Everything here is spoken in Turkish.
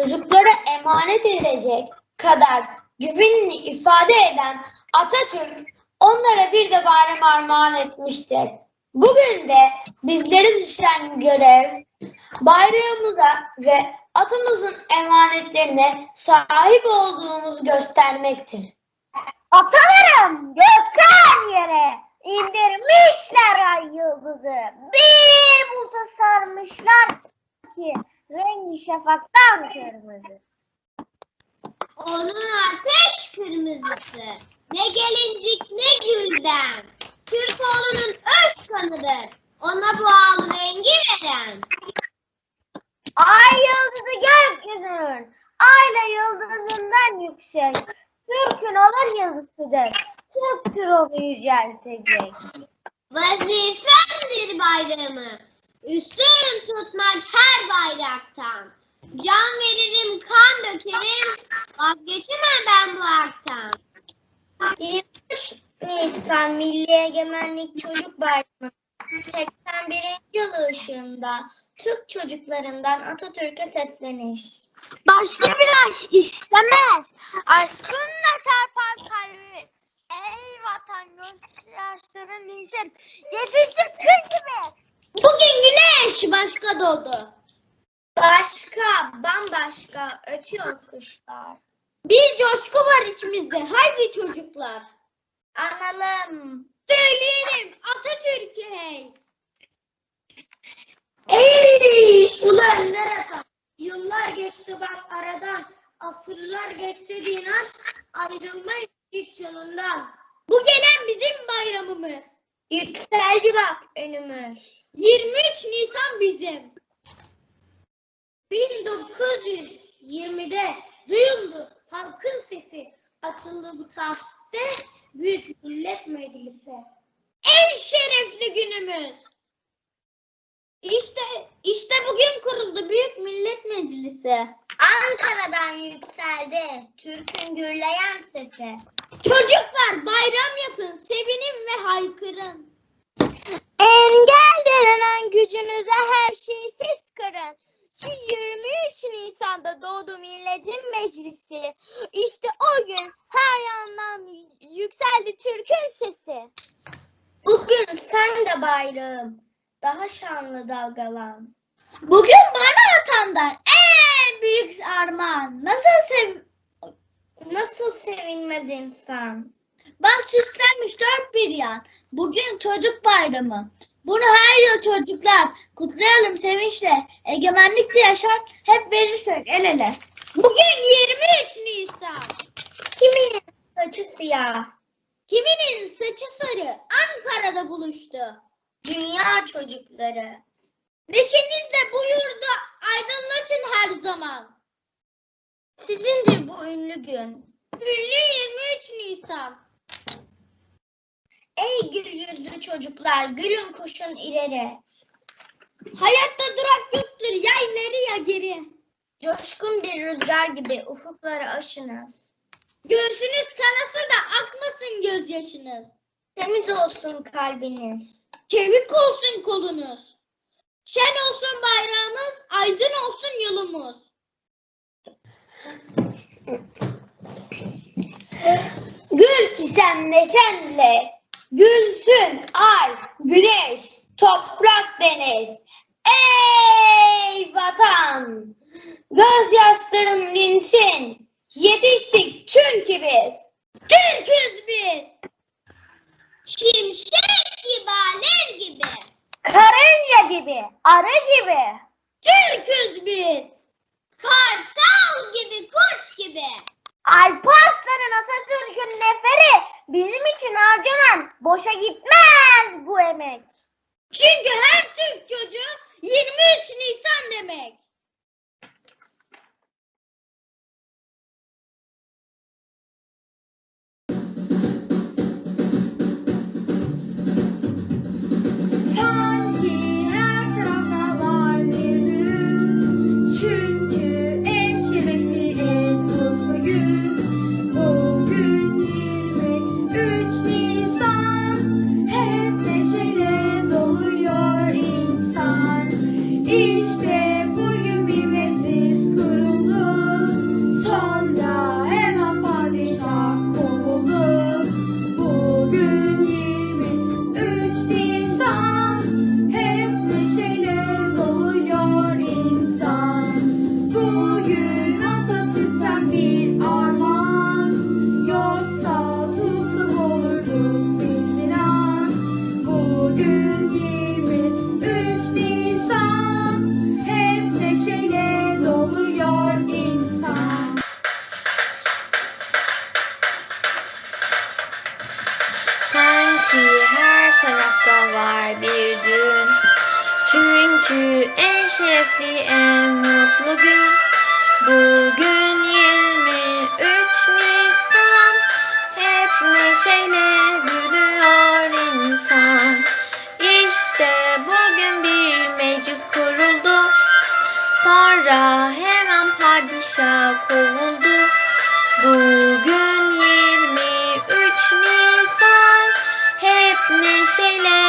çocuklara emanet edecek kadar güvenini ifade eden Atatürk onlara bir de bayram armağan etmiştir. Bugün de bizlere düşen görev bayrağımıza ve atımızın emanetlerine sahip olduğumuzu göstermektir. Atalarım gökten yere indirmişler ay yıldızı. Bir bulta sarmışlar ki rengi şafaktan kırmızı. Onun ateş kırmızısı. Ne gelincik ne gülden. Türk oğlunun öz kanıdır. Ona bu al rengi veren. Ay yıldızı gökyüzünün, ayla yıldızından yüksek. Türk'ün olur yıldızıdır, Türktür onu yüceltecek. Vazifemdir bayramı. Üstün tutmak her bayraktan. Can veririm, kan dökerim. Vazgeçemem ben bu haktan. 23 Nisan Milli Egemenlik Çocuk Bayramı 81. yılı ışığında Türk çocuklarından Atatürk'e sesleniş. Başka bir aşk istemez, aşkınla çarpar kalbimiz. Ey vatan gözyaşların insin, yetiştik kül gibi. Bugün güneş başka doğdu. Başka, bambaşka ötüyor kuşlar. Bir coşku var içimizde. Haydi çocuklar. Analım. Söyleyelim Atatürk'ü hey. Ey ulan nereden? Yıllar geçti bak aradan. Asırlar geçse bir inan. Ayrılmayız hiç yolundan. Bu gelen bizim bayramımız. Yükseldi bak önümüz. 23 Nisan bizim. 1920'de duyuldu halkın sesi. Açıldı bu tarihte Büyük Millet Meclisi. En şerefli günümüz. İşte işte bugün kuruldu Büyük Millet Meclisi. Ankara'dan yükseldi Türk'ün gürleyen sesi. Çocuklar bayram yapın, sevinin ve haykırın. Engel denen gücünüze her şeyi siz kırın. Şu 23 Nisan'da doğdu milletin meclisi. İşte o gün her yandan yükseldi Türk'ün sesi. Bugün sen de bayrağım. Daha şanlı dalgalan. Bugün bana atanlar en büyük armağan. Nasıl sev... Nasıl sevinmez insan? Bak süslenmiş dört bir yan. Bugün çocuk bayramı. Bunu her yıl çocuklar kutlayalım sevinçle. Egemenlikle yaşar hep verirsek el ele. Bugün 23 Nisan. Kiminin saçı siyah? Kiminin saçı sarı Ankara'da buluştu. Dünya çocukları. Neşenizle bu yurdu aydınlatın her zaman. Sizindir bu ünlü gün. Ünlü 23 Nisan. Ey gül yüzlü çocuklar, gülün koşun ileri. Hayatta durak yoktur ya ileri ya geri. Coşkun bir rüzgar gibi ufukları aşınız. Göğsünüz kanası da akmasın gözyaşınız. Temiz olsun kalbiniz. Çevik olsun kolunuz. Şen olsun bayrağımız, aydın olsun yolumuz. Gül ki sen neşenle, gülsün ay, güneş, toprak deniz. Ey vatan! Gözyaşların dinsin, yetiştik çünkü biz. Türk'üz biz. Şimşek gibi, alev gibi. Karınca gibi, arı gibi. Türk'üz biz. Kartal boşa gitmez bu emek. Çünkü her Çünkü en şerefli en mutlu gün. Bugün 23 Nisan. Hep neşeyle gülüyor insan. İşte bugün bir meclis kuruldu. Sonra hemen padişah kovuldu. Bugün 23 Nisan. Hep neşeyle